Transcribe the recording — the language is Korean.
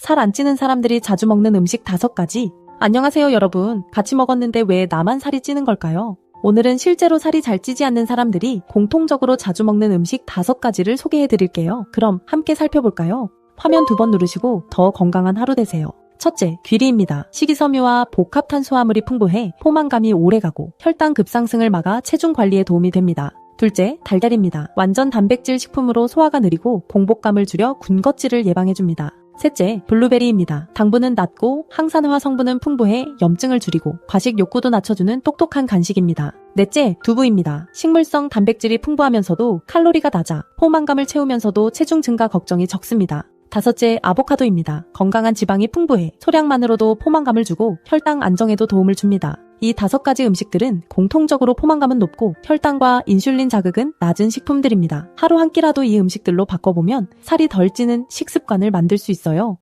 살 안 찌는 사람들이 자주 먹는 음식 다섯 가지. 안녕하세요, 여러분. 같이 먹었는데 왜 나만 살이 찌는 걸까요? 오늘은 실제로 살이 잘 찌지 않는 사람들이 공통적으로 자주 먹는 음식 다섯 가지를 소개해 드릴게요. 그럼 함께 살펴볼까요? 화면 두 번 누르시고 더 건강한 하루 되세요. 첫째, 귀리입니다. 식이섬유와 복합 탄수화물이 풍부해 포만감이 오래가고 혈당 급상승을 막아 체중 관리에 도움이 됩니다. 둘째, 달걀입니다. 완전 단백질 식품으로 소화가 느리고 공복감을 줄여 군것질을 예방해줍니다. 셋째, 블루베리입니다. 당분은 낮고 항산화 성분은 풍부해 염증을 줄이고 과식 욕구도 낮춰주는 똑똑한 간식입니다. 넷째, 두부입니다. 식물성 단백질이 풍부하면서도 칼로리가 낮아 포만감을 채우면서도 체중 증가 걱정이 적습니다. 다섯째, 아보카도입니다. 건강한 지방이 풍부해 소량만으로도 포만감을 주고 혈당 안정에도 도움을 줍니다. 이 다섯 가지 음식들은 공통적으로 포만감은 높고 혈당과 인슐린 자극은 낮은 식품들입니다. 하루 한 끼라도 이 음식들로 바꿔보면 살이 덜 찌는 식습관을 만들 수 있어요.